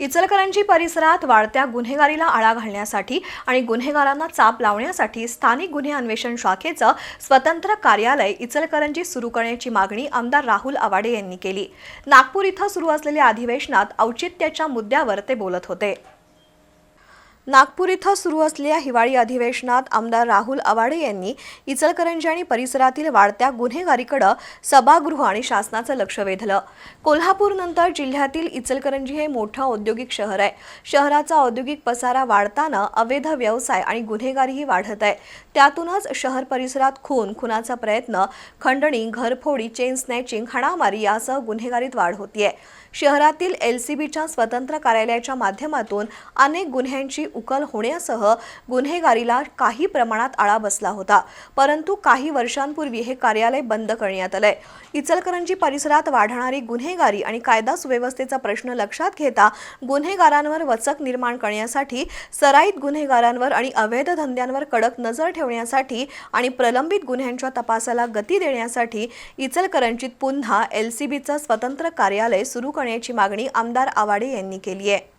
इचलकरंजी परिसरात वाढत्या गुन्हेगारीला आळा घालण्यासाठी आणि गुन्हेगारांना चाप लावण्यासाठी स्थानिक गुन्हे अन्वेषण शाखेचं स्वतंत्र कार्यालय इचलकरंजी सुरू करण्याची मागणी आमदार राहुल आवाडे यांनी केली. नागपूर इथं सुरू असलेल्या अधिवेशनात औचित्याच्या मुद्द्यावर ते बोलत होते. नागपूर इथं सुरू असलेल्या हिवाळी अधिवेशनात आमदार राहुल आवाडे यांनी इचलकरंजी आणि परिसरातील वाढत्या गुन्हेगारीकडे सभागृह आणि शासनाचं लक्ष वेधलं. कोल्हापूरनंतर जिल्ह्यातील इचलकरंजी हे मोठं औद्योगिक शहर आहे. शहराचा औद्योगिक पसारा वाढताना अवैध व्यवसाय आणि गुन्हेगारीही वाढत आहे. त्यातूनच शहर परिसरात खून खुनाचा प्रयत्न खंडणी घरफोडी चेन स्नॅचिंग हाणामारी यासह गुन्हेगारीत वाढ होतीये. शहरातील एलसीबीच्या स्वतंत्र कार्यालयाच्या माध्यमातून अनेक गुन्ह्यांची उकल होण्यासह गुन्हेगारीला काही प्रमाणात आळा बसला होता. परंतु काही वर्षांपूर्वी हे कार्यालय बंद करण्यात आलंय. इचलकरंजी परिसरात वाढणारी गुन्हेगारी आणि कायदा सुव्यवस्थेचा प्रश्न लक्षात घेता गुन्हेगारांवर वचक निर्माण करण्यासाठी सराईत गुन्हेगारांवर आणि अवैध धंद्यांवर कडक नजर ठेवण्यासाठी आणि प्रलंबित गुन्ह्यांच्या तपासाला गती देण्यासाठी इचलकरंजीत पुन्हा एलसीबीचं स्वतंत्र कार्यालय सुरू करण्याची मागणी आमदार आवाडे यांनी केली आहे.